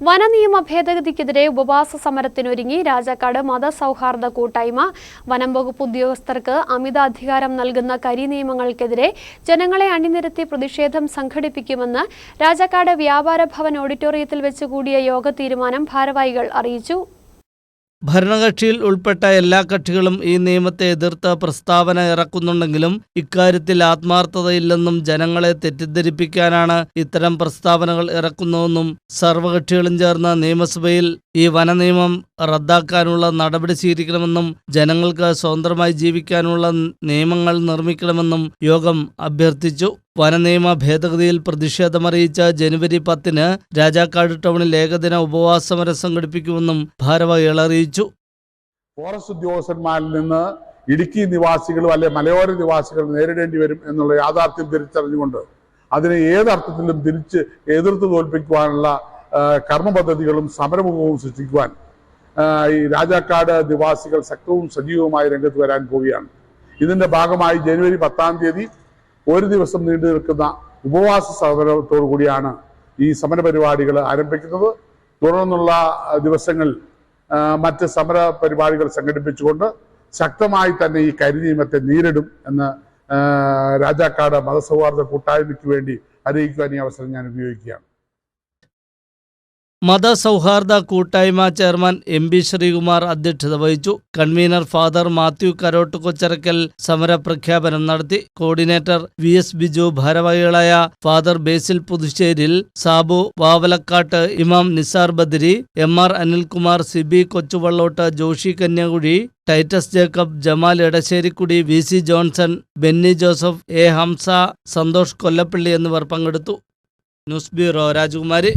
വനനിയമ ഭേദഗതിക്കെതിരെ ഉപവാസ സമരത്തിനൊരുങ്ങി രാജാക്കാട് മതസൗഹാർദ്ദ കൂട്ടായ്മ. വനം വകുപ്പ് ഉദ്യോഗസ്ഥർക്ക് അമിത അധികാരം നൽകുന്ന കരി നിയമങ്ങൾക്കെതിരെ ജനങ്ങളെ അണിനിരത്തി പ്രതിഷേധം സംഘടിപ്പിക്കുമെന്ന് രാജാക്കാട് വ്യാപാര ഭവൻ ഓഡിറ്റോറിയത്തിൽ വെച്ച് കൂടിയ യോഗ തീരുമാനം ഭാരവാഹികൾ അറിയിച്ചു. ഭരണകക്ഷിയിൽ ഉൾപ്പെട്ട എല്ലാ കക്ഷികളും ഈ നിയമത്തെ എതിർത്ത് പ്രസ്താവന ഇറക്കുന്നുണ്ടെങ്കിലും ഇക്കാര്യത്തിൽ ആത്മാർത്ഥതയില്ലെന്നും ജനങ്ങളെ തെറ്റിദ്ധരിപ്പിക്കാനാണ് ഇത്തരം പ്രസ്താവനകൾ ഇറക്കുന്നതെന്നും സർവകക്ഷികളും ചേർന്ന് നിയമസഭയിൽ ഈ വനനിയമം റദ്ദാക്കാനുള്ള നടപടി സ്വീകരിക്കണമെന്നും ജനങ്ങൾക്ക് സ്വതന്ത്രമായി ജീവിക്കാനുള്ള നിയമങ്ങൾ നിർമ്മിക്കണമെന്നും യോഗം അഭ്യർത്ഥിച്ചു. വനനിയമ ഭേദഗതിയിൽ പ്രതിഷേധമറിയിച്ച ജനുവരി പത്തിന് രാജാക്കാട് ടൗണിൽ ഏകദിന ഉപവാസ സമരം സംഘടിപ്പിക്കുമെന്നും ഭാരവാഹികൾ അറിയിച്ചു. ഫോറസ്റ്റ് ഉദ്യോഗസ്ഥന്മാരിൽ നിന്ന് ഇടുക്കി നിവാസികളും അല്ലെ മലയോര നിവാസികൾ നേരിടേണ്ടി വരും എന്നുള്ള യാഥാർത്ഥ്യം തിരിച്ചറിഞ്ഞുകൊണ്ട് അതിനെ ഏതർത്ഥത്തിലും തിരിച്ച് എതിർത്ത് തോൽപ്പിക്കുവാനുള്ള കർമ്മപദ്ധതികളും കർമ്മ സമരമുഖവും സൃഷ്ടിക്കുവാൻ ഈ രാജാക്കാട് നിവാസികൾ ശക്തവും സജീവവുമായി രംഗത്ത് വരാൻ പോവുകയാണ്. ഇതിന്റെ ഭാഗമായി ജനുവരി പത്താം തീയതി ഒരു ദിവസം നീണ്ടു നിൽക്കുന്ന ഉപവാസ സമരത്തോടു കൂടിയാണ് ഈ സമര പരിപാടികൾ ആരംഭിക്കുന്നത്. തുടർന്നുള്ള ദിവസങ്ങൾ മറ്റ് സമര പരിപാടികൾ സംഘടിപ്പിച്ചുകൊണ്ട് ശക്തമായി തന്നെ ഈ കരി നിയമത്തെ നേരിടും എന്ന് രാജാക്കാട് മതസൗഹാർദ്ദ കൂട്ടായ്മയ്ക്ക് വേണ്ടി അറിയിക്കുവാൻ ഈ അവസരം ഞാൻ ഉപയോഗിക്കുകയാണ്. മതസൗഹാർദ്ദ കൂട്ടായ്മ ചെയർമാൻ എം ബി ശ്രീകുമാർ അധ്യക്ഷത വഹിച്ചു. കൺവീനർ ഫാദർ മാത്യു കരോട്ട് കൊച്ചറക്കൽ സമരപ്രഖ്യാപനം നടത്തി. കോർഡിനേറ്റർ വി എസ് ബിജു ഭാരവാഹികളായ ഫാദർ ബേസിൽ പുതുശ്ശേരിൽ സാബു വാവലക്കാട്ട് ഇമാം Nisar Badri M R Anilkumar Siby Kochuvallottu Joshy Kanyakuzhi Titus Jacob Jamal Edasserikkudy V C Johnson Benny Joseph A Hamsa Santhosh Kollappally എന്നിവർ പങ്കെടുത്തു. News bureau രാജകുമാരി.